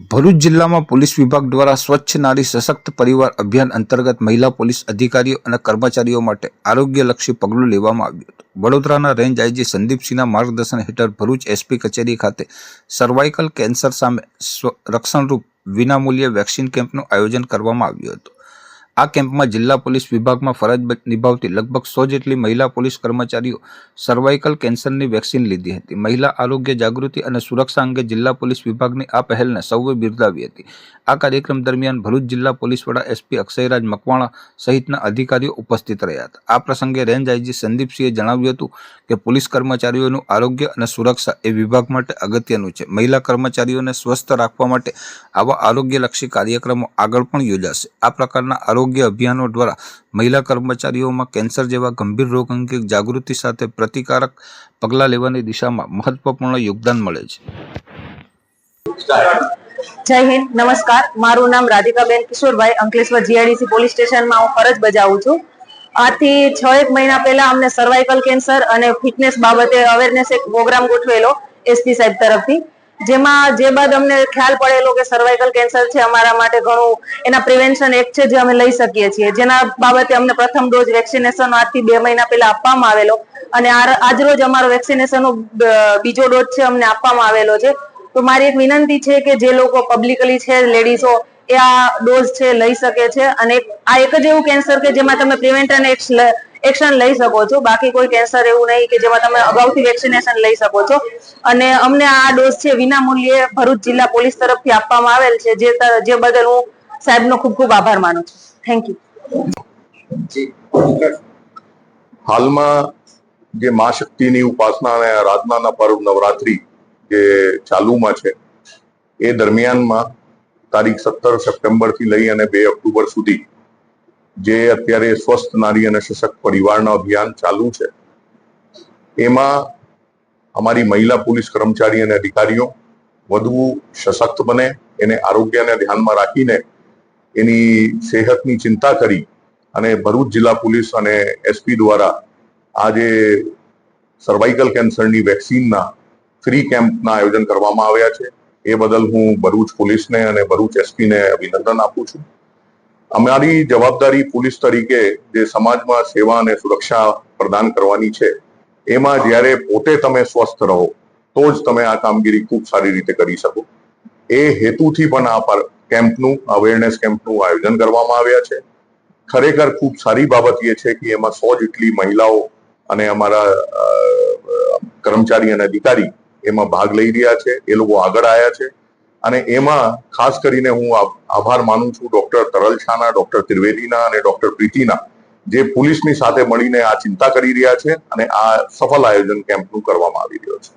ભરૂચ જિલ્લામાં પોલીસ વિભાગ દ્વારા સ્વચ્છ નારી સશક્ત પરિવાર અભિયાન અંતર્ગત મહિલા પોલીસ અધિકારીઓ અને કર્મચારીઓ માટે આરોગ્યલક્ષી પગલું લેવામાં આવ્યું હતું. વડોદરાના રેન્જ આઈજી સંદીપસિંહના માર્ગદર્શન હેઠળ ભરૂચ એસપી કચેરી ખાતે સર્વાઇકલ કેન્સર સામે રક્ષણરૂપ વિનામૂલ્યે વેક્સિન કેમ્પનું આયોજન કરવામાં આવ્યું હતું. આ કેમ્પમાં જિલ્લા પોલીસ વિભાગમાં ફરજ નિભાવતી લગભગ સો જેટલી મહિલા પોલીસ કર્મચારીઓ સર્વાઇકલ કેન્સરની વેક્સિન લીધી હતી. મહિલા આરોગ્ય જાગૃતિ અને સુરક્ષા અંગે જિલ્લા પોલીસ વિભાગની આ પહેલને સૌએ બિરદાવી હતી. આ કાર્યક્રમ દરમિયાન ભરૂચ જિલ્લા પોલીસ વડા એસપી અક્ષયરાજ મકવાણા સહિતના અધિકારીઓ ઉપસ્થિત રહ્યા હતા. આ પ્રસંગે રેન્જ આઈજી સંદીપસિંહે જણાવ્યું હતું કે પોલીસ કર્મચારીઓનું આરોગ્ય અને સુરક્ષા એ વિભાગ માટે અગત્યનું છે. મહિલા કર્મચારીઓને સ્વસ્થ રાખવા માટે આવા આરોગ્યલક્ષી કાર્યક્રમો આગળ પણ યોજાશે. આ પ્રકારના આરોગ્ય અભિયાનો દ્વારા મહિલા કર્મચારીઓમાં કેન્સર જેવા ગંભીર રોગ અંગે જાગૃતિ સાથે પ્રતિકારક પગલાં લેવાની દિશામાં મહત્વપૂર્ણ યોગદાન મળે છે. જય હિન્દ, નમસ્કાર. મારું નામ રાધિકાબેન કિશોરભાઈ, અંકલેશ્વર જીઆઈડીસી પોલીસ સ્ટેશનમાં હું ફરજ બજાવું છું. આથી છ એક મહિના પહેલા અમને સર્વાઇકલ કેન્સર અને ફિટનેસ બાબતે અવેરનેસ એક પ્રોગ્રામ ગોઠવેલો એસપી સાહેબ તરફથી. જેમાં જે બાદ અમને ખ્યાલ પડેલો કે સર્વાઇકલ કેન્સર છે અમારા માટે ઘણું એના પ્રિવેન્શન એક છે જે અમે લઈ શકીએ છીએ. જેના બાબતે અમને પ્રથમ ડોઝ વેક્સિનેશન આજથી બે મહિના પહેલા આપવામાં આવેલો અને આ- આજરોજ અમારો વેક્સિનેશનનો બીજો ડોઝ છે અમને આપવામાં આવેલો છે. તો મારી એક વિનંતી છે કે જે લોકો પબ્લિકલી છે લેડીઝો એ આ ડોઝ છે લઈ શકે છે અને આ એક જ એવું કેન્સર કે જેમાં તમે પ્રિવેન્ટ અને એક્શન લઈ શકો છો. બાકી કોઈ કેન્સર એવું નહીં કે જેમાં તમે અગાઉથી વેક્સિનેશન લઈ શકો છો. અને અમને આ ડોઝ છે વિના મૂલ્યે ભરૂચ જિલ્લા પોલીસ તરફથી આપવામાં આવેલ છે. જે જે બદલ હું સાહેબનો ખૂબ ખૂબ આભાર માનું છું. થેન્ક યુ હાલમાં જે મા શક્તિની ઉપાસના અને આરાધનાના પર્વ નવરાત્રી જે ચાલુમાં છે, એ દરમિયાનમાં તારીખ સત્તર સપ્ટેમ્બરથી લઈ અને બે ઓક્ટોબર સુધી જે અત્યારે સ્વસ્થ નારી અને સશક્ત પરિવારના અભિયાન ચાલુ છે, એમાં અમારી મહિલા પોલીસ કર્મચારી અને અધિકારીઓ વધુ સશક્ત બને, એને આરોગ્યને ધ્યાનમાં રાખીને એની સેહતની ચિંતા કરી અને ભરૂચ જિલ્લા પોલીસ અને એસપી દ્વારા આજે સર્વાઇકલ કેન્સરની વેક્સિનના ફ્રી કેમ્પના આયોજન કરવામાં આવ્યા છે. એ બદલ હું ભરૂચ પોલીસને અને ભરૂચ એસપીને અભિનંદન આપું છું. અમારી જવાબદારી પોલીસ તરીકે જે સમાજમાં સેવા અને સુરક્ષા પ્રદાન કરવાની છે, એમાં જ્યારે પોતે તમે સ્વસ્થ રહો, તો જ તમે આ કામગીરી ખૂબ સારી રીતે કરી શકો. એ હેતુથી પણ આ પર કેમ્પનું અવેરનેસ કેમ્પનું આયોજન કરવામાં આવ્યા છે. ખરેખર ખૂબ સારી બાબત એ છે કે એમાં સો જેટલી મહિલાઓ અને અમારા કર્મચારી અને અધિકારી એમાં ભાગ લઈ રહ્યા છે, એ લોકો આગળ આવ્યા છે. અને એમાં ખાસ કરીને હું આભાર માનું છું ડોક્ટર તરલ શાહના, ડોક્ટર ત્રિવેદીના અને ડોક્ટર પ્રીતિના, જે પોલીસની સાથે મળીને આ ચિંતા કરી રહ્યા છે અને આ સફળ આયોજન કેમ્પનું કરવામાં આવી રહ્યો છે.